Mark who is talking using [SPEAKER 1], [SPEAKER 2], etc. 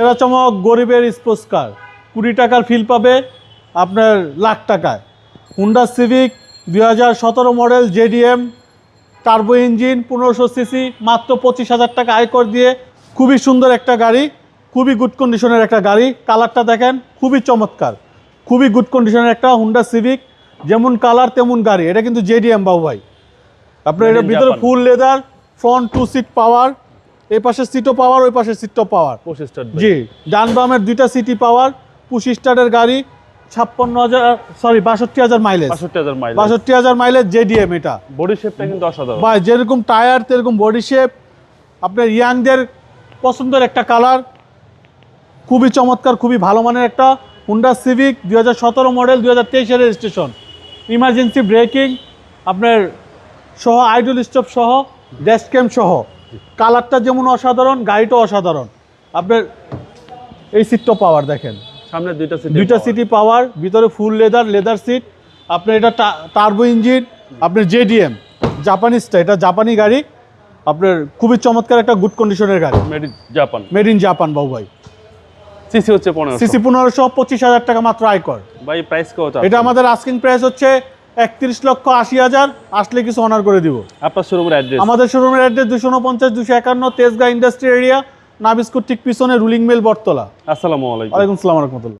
[SPEAKER 1] সেরা চমক গরিবের স্পোর্টস কার কুড়ি টাকার ফিল পাবে আপনার লাখ টাকায়। হুন্ডা সিভিক দুই হাজার সতেরো মডেল জেডিএম টার্বো ইঞ্জিন পনেরোশো সিসি মাত্র পঁচিশ হাজার টাকা আয়কর দিয়ে খুবই সুন্দর একটা গাড়ি খুবই গুড কন্ডিশনের একটা গাড়ি। কালারটা দেখেন খুবই চমৎকার। খুবই গুড কন্ডিশনের একটা হুন্ডা সিভিক যেমন কালার তেমন গাড়ি। এটা কিন্তু জেডিএম বাবু ভাই। আপনার এটা ভিতরে full leather front two seat power এই পাশে সিটও পাওয়ার ওই পাশে সিটও পাওয়ার জি ডান বামের দুইটা সিটি পাওয়ার পুশ স্টার্টের গাড়ি ছাপ্পান্ন হাজার সরি বাষট্টি হাজার মাইলেজ
[SPEAKER 2] বাষট্টি হাজার মাইল
[SPEAKER 1] বাষট্টি হাজার মাইলেজ জেডিএম এটা।
[SPEAKER 2] বডি শেপটা কিন্তু অসাধারণ।
[SPEAKER 1] বা যেরকম টায়ার তেরকম বডি শেপ আপনার ইয়াংদের পছন্দের একটা কালার খুবই চমৎকার খুবই ভালো মানের একটা হুন্ডা সিভিক দুই হাজার সতেরো মডেল দুই হাজার তেইশের রেজিস্ট্রেশন ইমার্জেন্সি ব্রেকিং আপনার সহ আইডল স্টপ সহ ড্যাশ ক্যাম সহ। কালারটা যেমন অসাধারণ গাড়িটাও অসাধারণ। আপনার এই সিটটা পাওয়ার দেখেন।
[SPEAKER 2] সামনে দুইটা সিট
[SPEAKER 1] দুইটা সিটি পাওয়ার ভিতরে ফুল লেদার লেদার সিট আপনার এটা টার্বো ইঞ্জিন আপনার জেডিএম জাপানিজটা এটা জাপানি গাড়ি। আপনার খুবই চমৎকার একটা গুড কন্ডিশনের গাড়ি।
[SPEAKER 2] Made in Japan
[SPEAKER 1] made in Japan বাবু ভাই।
[SPEAKER 2] সিসি হচ্ছে পনেরো
[SPEAKER 1] সিসি পনেরোশো পঁচিশ হাজার টাকা মাত্র আয়কর।
[SPEAKER 2] ভাই প্রাইস কত
[SPEAKER 1] এটা আমাদের আস্কিং প্রাইস হচ্ছে একত্রিশ লক্ষ আশি হাজার আসলে কিছু অনার করে দিব।
[SPEAKER 2] আপনার শোরুমের অ্যাড্রেস
[SPEAKER 1] আমাদের শোরুমের অ্যাড্রেস দুশো উনপঞ্চাশ দুশো একান্ন তেজগাঁ ইন্ডাস্ট্রি এরিয়া নাবিস্কুট ঠিক পিছনে রুলিং মেল বটতলা।
[SPEAKER 2] আসসালামু আলাইকুম।
[SPEAKER 1] আলাইকুম সালাম রহমতুল্লাহ।